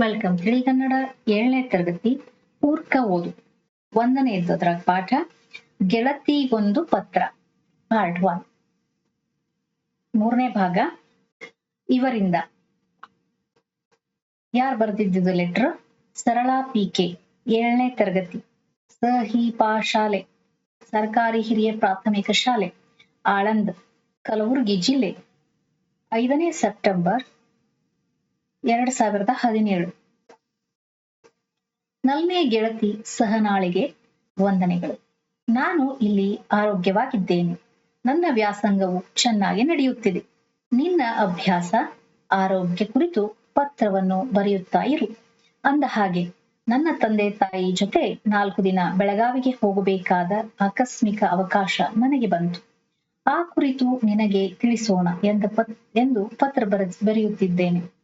Welcome. ತಿಳಿ ಕನ್ನಡ ಏಳನೇ ತರಗತಿ, ಪೂರ್ಕ ಓದು. ಒಂದನೇ ಅದರ ಪಾಠ, ಗೆಳತಿಗೊಂದು ಪತ್ರ, ಪಾರ್ಟ್ ಒನ್. ಮೂರನೇ ಭಾಗ, ಇವರಿಂದ. ಯಾರು ಬರ್ದಿದ್ದು ಲೆಟರ್? ಸರಳಾ ಪಿ ಕೆ ಏಳನೇ ತರಗತಿ. ಸಹಿ ಹಿ ಪಾ ಶಾಲೆ. ಸರ್ಕಾರಿ ಹಿರಿಯ ಪ್ರಾಥಮಿಕ ಶಾಲೆ, ಆಳಂದ್, ಕಲಬುರಗಿ ಜಿಲ್ಲೆ. ಐದನೇ ಸೆಪ್ಟೆಂಬರ್ ಎರಡ್ ಸಾವಿರದ ಹದಿನೇಳು. ನಲ್ನೇ ಗೆಳತಿ ಸಹನಾಳಿಗೆ ವಂದನೆಗಳು. ನಾನು ಇಲ್ಲಿ ಆರೋಗ್ಯವಾಗಿದ್ದೇನೆ. ನನ್ನ ವ್ಯಾಸಂಗವು ಚೆನ್ನಾಗಿ ನಡೆಯುತ್ತಿದೆ. ನಿನ್ನ ಅಭ್ಯಾಸ, ಆರೋಗ್ಯ ಕುರಿತು ಪತ್ರವನ್ನು ಬರೆಯುತ್ತಾ ಇರು. ಅಂದ ಹಾಗೆ ನನ್ನ ತಂದೆ ತಾಯಿ ಜೊತೆ ನಾಲ್ಕು ದಿನ ಬೆಳಗಾವಿಗೆ ಹೋಗಬೇಕಾದ ಆಕಸ್ಮಿಕ ಅವಕಾಶ ನನಗೆ ಬಂತು. ಆ ಕುರಿತು ನಿನಗೆ ತಿಳಿಸೋಣ ಎಂದ ಪತ್, ಎಂದು ಪತ್ರ ಬರ ಬರೆಯುತ್ತಿದ್ದೇನೆ.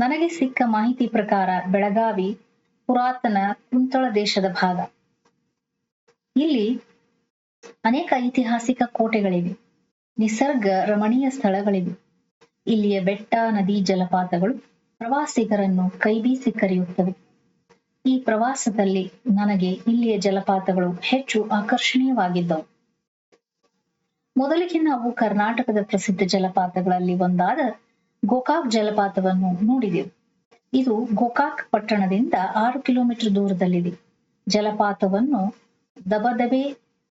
ನನಗೆ ಸಿಕ್ಕ ಮಾಹಿತಿ ಪ್ರಕಾರ ಬೆಳಗಾವಿ ಪುರಾತನ ಕುಂತಳ ದೇಶದ ಭಾಗ. ಇಲ್ಲಿ ಅನೇಕ ಐತಿಹಾಸಿಕ ಕೋಟೆಗಳಿವೆ. ನಿಸರ್ಗ ರಮಣೀಯ ಸ್ಥಳಗಳಿವೆ. ಇಲ್ಲಿಯ ಬೆಟ್ಟ, ನದಿ, ಜಲಪಾತಗಳು ಪ್ರವಾಸಿಗರನ್ನು ಕೈಬೀಸಿ ಕರೆಯುತ್ತವೆ. ಈ ಪ್ರವಾಸದಲ್ಲಿ ನನಗೆ ಇಲ್ಲಿಯ ಜಲಪಾತಗಳು ಹೆಚ್ಚು ಆಕರ್ಷಣೀಯವಾಗಿದ್ದವು. ಮೊದಲಿಗೆ ನಾವು ಕರ್ನಾಟಕದ ಪ್ರಸಿದ್ಧ ಜಲಪಾತಗಳಲ್ಲಿ ಒಂದಾದ ಗೋಕಾಕ್ ಜಲಪಾತವನ್ನು ನೋಡಿದೆವು. ಇದು ಗೋಕಾಕ್ ಪಟ್ಟಣದಿಂದ ಆರು ಕಿಲೋಮೀಟರ್ ದೂರದಲ್ಲಿದೆ. ಜಲಪಾತವನ್ನು ದಬದಬೆ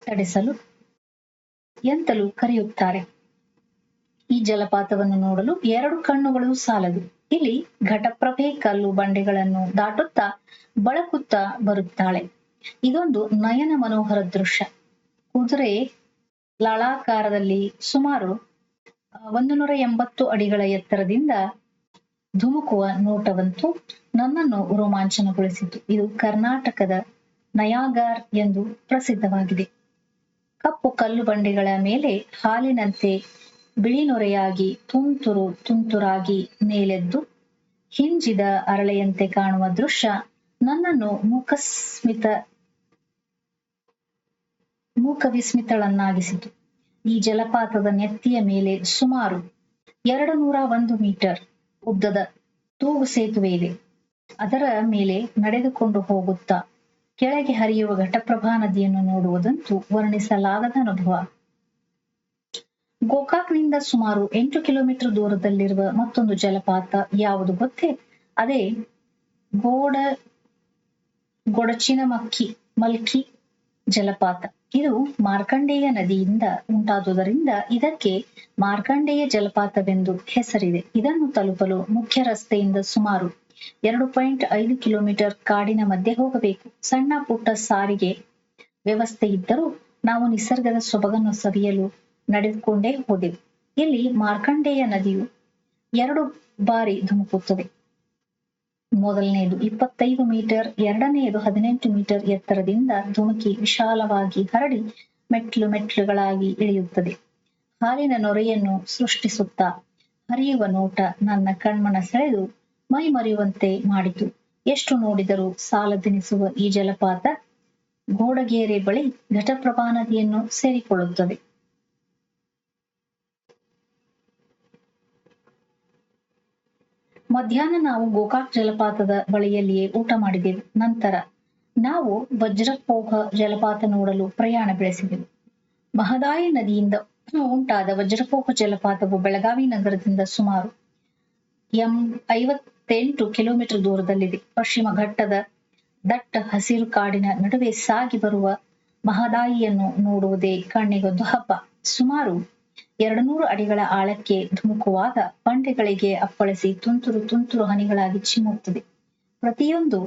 ತಡೆಸಲು ಎಂತಲೂ ಕರೆಯುತ್ತಾರೆ. ಈ ಜಲಪಾತವನ್ನು ನೋಡಲು ಎರಡು ಕಣ್ಣುಗಳು ಸಾಲದು. ಇಲ್ಲಿ ಘಟಪ್ರಭೆ ಕಲ್ಲು ಬಂಡೆಗಳನ್ನು ದಾಟುತ್ತಾ ಬಳಕುತ್ತಾ ಬರುತ್ತಾಳೆ. ಇದೊಂದು ನಯನ ಮನೋಹರ ದೃಶ್ಯ. ಕುದುರೆ, ಲಳಾಕಾರದಲ್ಲಿ ಸುಮಾರು ಒಂದು ನೂರ ಎಂಬತ್ತು ಅಡಿಗಳ ಎತ್ತರದಿಂದ ಧುಮುಕುವ ನೋಟವಂತೂ ನನ್ನನ್ನು ರೋಮಾಂಚನಗೊಳಿಸಿತು. ಇದು ಕರ್ನಾಟಕದ ನಯಾಗಾರ್ ಎಂದು ಪ್ರಸಿದ್ಧವಾಗಿದೆ. ಕಪ್ಪು ಕಲ್ಲು ಬಂಡೆಗಳ ಮೇಲೆ ಹಾಲಿನಂತೆ ಬಿಳಿ ನೊರೆಯಾಗಿ ತುಂತುರು ತುಂತುರಾಗಿ ಮೇಲೆದ್ದು ಹಿಂಜಿದ ಅರಳೆಯಂತೆ ಕಾಣುವ ದೃಶ್ಯ ನನ್ನನ್ನು ಮೂಕಸ್ಮಿತ ಮೂಕ ವಿಸ್ಮಿತಳನ್ನಾಗಿಸಿತು ಈ ಜಲಪಾತದ ನೆತ್ತಿಯ ಮೇಲೆ ಸುಮಾರು ಎರಡು ನೂರ ಒಂದು ಮೀಟರ್ ಉದ್ದದ ತೂಗು ಸೇತುವೆ ಇದೆ. ಅದರ ಮೇಲೆ ನಡೆದುಕೊಂಡು ಹೋಗುತ್ತಾ ಕೆಳಗೆ ಹರಿಯುವ ಘಟಪ್ರಭಾ ನದಿಯನ್ನು ನೋಡುವುದಂತೂ ವರ್ಣಿಸಲಾಗದ ಅನುಭವ. ಗೋಕಾಕ್ನಿಂದ ಸುಮಾರು ಎಂಟು ಕಿಲೋಮೀಟರ್ ದೂರದಲ್ಲಿರುವ ಮತ್ತೊಂದು ಜಲಪಾತ ಯಾವುದು ಗೊತ್ತೇ? ಅದೇ ಗೋಡ ಗೊಡಚಿನ ಮಕ್ಕಿ ಮಲ್ಕಿ ಜಲಪಾತ. ಇದು ಮಾರ್ಕಂಡೇಯ ನದಿಯಿಂದ ಉಂಟಾದುದರಿಂದ ಇದಕ್ಕೆ ಮಾರ್ಕಂಡೇಯ ಜಲಪಾತವೆಂದು ಹೆಸರಿದೆ. ಇದನ್ನು ತಲುಪಲು ಮುಖ್ಯ ರಸ್ತೆಯಿಂದ ಸುಮಾರು ಎರಡು ಪಾಯಿಂಟ್ ಐದು ಕಿಲೋಮೀಟರ್ ಕಾಡಿನ ಮಧ್ಯೆ ಹೋಗಬೇಕು. ಸಣ್ಣ ಪುಟ್ಟ ಸಾರಿಗೆ ವ್ಯವಸ್ಥೆ ಇದ್ದರೂ ನಾವು ನಿಸರ್ಗದ ಸೊಬಗನ್ನು ಸವಿಯಲು ನಡೆದುಕೊಂಡೇ ಹೋದೆವು. ಇಲ್ಲಿ ಮಾರ್ಕಂಡೇಯ ನದಿಯು ಎರಡು ಬಾರಿ ಧುಮುಕುತ್ತದೆ. ಮೊದಲನೆಯದು ಇಪ್ಪತ್ತೈದು ಮೀಟರ್ ಎರಡನೆಯದು ಹದಿನೆಂಟು ಮೀಟರ್ ಎತ್ತರದಿಂದ ಧುಮುಕಿ ವಿಶಾಲವಾಗಿ ಹರಡಿ ಮೆಟ್ಲು ಮೆಟ್ಲುಗಳಾಗಿ ಇಳಿಯುತ್ತದೆ. ಹಾಲಿನ ನೊರೆಯನ್ನು ಸೃಷ್ಟಿಸುತ್ತಾ ಹರಿಯುವ ನೋಟ ನನ್ನ ಕಣ್ಮನ ಸೆಳೆದು ಮೈ ಮರೆಯುವಂತೆ ಮಾಡಿತು. ಎಷ್ಟು ನೋಡಿದರೂ ಸಾಲದೆನಿಸುವ ಈ ಜಲಪಾತ ಗೋಡಗೇರೆ ಬಳಿ ಘಟಪ್ರಭಾ ನದಿಯನ್ನು ಸೇರಿಕೊಳ್ಳುತ್ತದೆ. ಮಧ್ಯಾಹ್ನ ನಾವು ಗೋಕಾಕ್ ಜಲಪಾತದ ಬಳಿಯಲ್ಲಿಯೇ ಊಟ ಮಾಡಿದೆವು. ನಂತರ ನಾವು ವಜ್ರಪೋಹ ಜಲಪಾತ ನೋಡಲು ಪ್ರಯಾಣ ಬೆಳೆಸಿದೆವು. ಮಹದಾಯಿ ನದಿಯಿಂದ ಉಂಟಾದ ವಜ್ರಪೋಹ ಜಲಪಾತವು ಬೆಳಗಾವಿ ನಗರದಿಂದ ಸುಮಾರು ಎಂ ಐವತ್ತೆಂಟು ಕಿಲೋಮೀಟರ್ ದೂರದಲ್ಲಿದೆ. ಪಶ್ಚಿಮ ಘಟ್ಟದ ದಟ್ಟ ಹಸಿರು ಕಾಡಿನ ನಡುವೆ ಸಾಗಿ ಬರುವ ಮಹದಾಯಿಯನ್ನು ನೋಡುವುದೇ ಕಣ್ಣಿಗೊಂದು ಹಬ್ಬ. ಸುಮಾರು ಎರಡು ನೂರು ಅಡಿಗಳ ಆಳಕ್ಕೆ ಧುಮುಕುವಾಗ ಬಂಡೆಗಳಿಗೆ ಅಪ್ಪಳಿಸಿ ತುಂತುರು ತುಂತುರು ಹನಿಗಳಾಗಿ ಚಿಮ್ಮುತ್ತದೆ. ಪ್ರತಿಯೊಂದು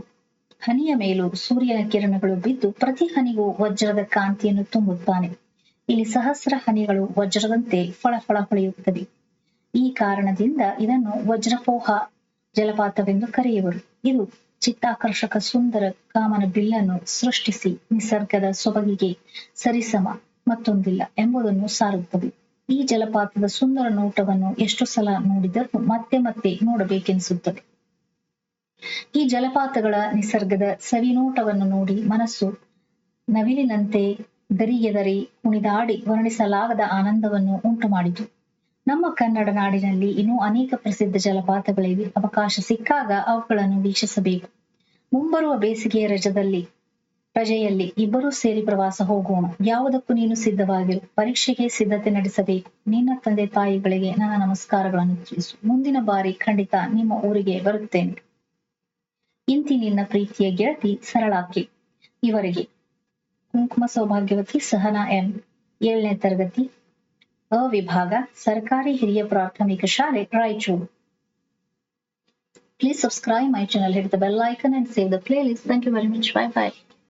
ಹನಿಯ ಮೇಲೂ ಸೂರ್ಯನ ಕಿರಣಗಳು ಬಿದ್ದು ಪ್ರತಿ ಹನಿಗೂ ವಜ್ರದ ಕಾಂತಿಯನ್ನು ತುಂಬುತ್ತಾನೆ. ಇಲ್ಲಿ ಸಹಸ್ರ ಹನಿಗಳು ವಜ್ರದಂತೆ ಫಳಫಳ ಹೊಳೆಯುತ್ತದೆ. ಈ ಕಾರಣದಿಂದ ಇದನ್ನು ವಜ್ರಪೋಹ ಜಲಪಾತವೆಂದು ಕರೆಯುವರು. ಇದು ಚಿತ್ತಾಕರ್ಷಕ ಸುಂದರ ಕಾಮನ ಬಿಲ್ಲನ್ನು ಸೃಷ್ಟಿಸಿ ನಿಸರ್ಗದ ಸೊಬಗಿಗೆ ಸರಿಸಮ ಮತ್ತೊಂದಿಲ್ಲ ಎಂಬುದನ್ನು ಸಾರುತ್ತದೆ. ಈ ಜಲಪಾತದ ಸುಂದರ ನೋಟವನ್ನು ಎಷ್ಟು ಸಲ ನೋಡಿದರೂ ಮತ್ತೆ ಮತ್ತೆ ನೋಡಬೇಕೆನಿಸುತ್ತದೆ. ಈ ಜಲಪಾತಗಳ ನಿಸರ್ಗದ ಸವಿನೋಟವನ್ನು ನೋಡಿ ಮನಸ್ಸು ನವಿಲಿನಂತೆ ದರಿಗೆದರಿ ಕುಣಿದಾಡಿ ವರ್ಣಿಸಲಾಗದ ಆನಂದವನ್ನು ಉಂಟು ಮಾಡಿತು. ನಮ್ಮ ಕನ್ನಡ ನಾಡಿನಲ್ಲಿ ಇನ್ನೂ ಅನೇಕ ಪ್ರಸಿದ್ಧ ಜಲಪಾತಗಳಿವೆ. ಅವಕಾಶ ಸಿಕ್ಕಾಗ ಅವುಗಳನ್ನು ವೀಕ್ಷಿಸಬೇಕು. ಮುಂಬರುವ ಬೇಸಿಗೆಯ ರಜದಲ್ಲಿ ರಜೆಯಲ್ಲಿ ಇಬ್ಬರೂ ಸೇರಿ ಪ್ರವಾಸ ಹೋಗೋಣ. ಯಾವುದಕ್ಕೂ ನೀನು ಸಿದ್ಧವಾಗಿರು. ಪರೀಕ್ಷೆಗೆ ಸಿದ್ಧತೆ ನಡೆಸಬೇಕು. ನಿನ್ನ ತಂದೆ ತಾಯಿಗಳಿಗೆ ನನ್ನ ನಮಸ್ಕಾರಗಳನ್ನು ತಿಳಿಸು. ಮುಂದಿನ ಬಾರಿ ಖಂಡಿತ ನಿಮ್ಮ ಊರಿಗೆ ಬರುತ್ತೇನೆ. ಇಂತಿ ನಿನ್ನ ಪ್ರೀತಿಯ ಗೆಳತಿ ಸರಳಾಕಿ. ಇವರಿಗೆ ಕುಂಕುಮ ಸೌಭಾಗ್ಯವತಿ ಸಹನಾ ಎಂ. ಏಳನೇ ತರಗತಿ. ಅ ವಿಭಾಗ ಸರ್ಕಾರಿ ಹಿರಿಯ ಪ್ರಾಥಮಿಕ ಶಾಲೆ Raichur. Please subscribe my channel, hit the bell icon and save the playlist. Thank you very much. Bye bye.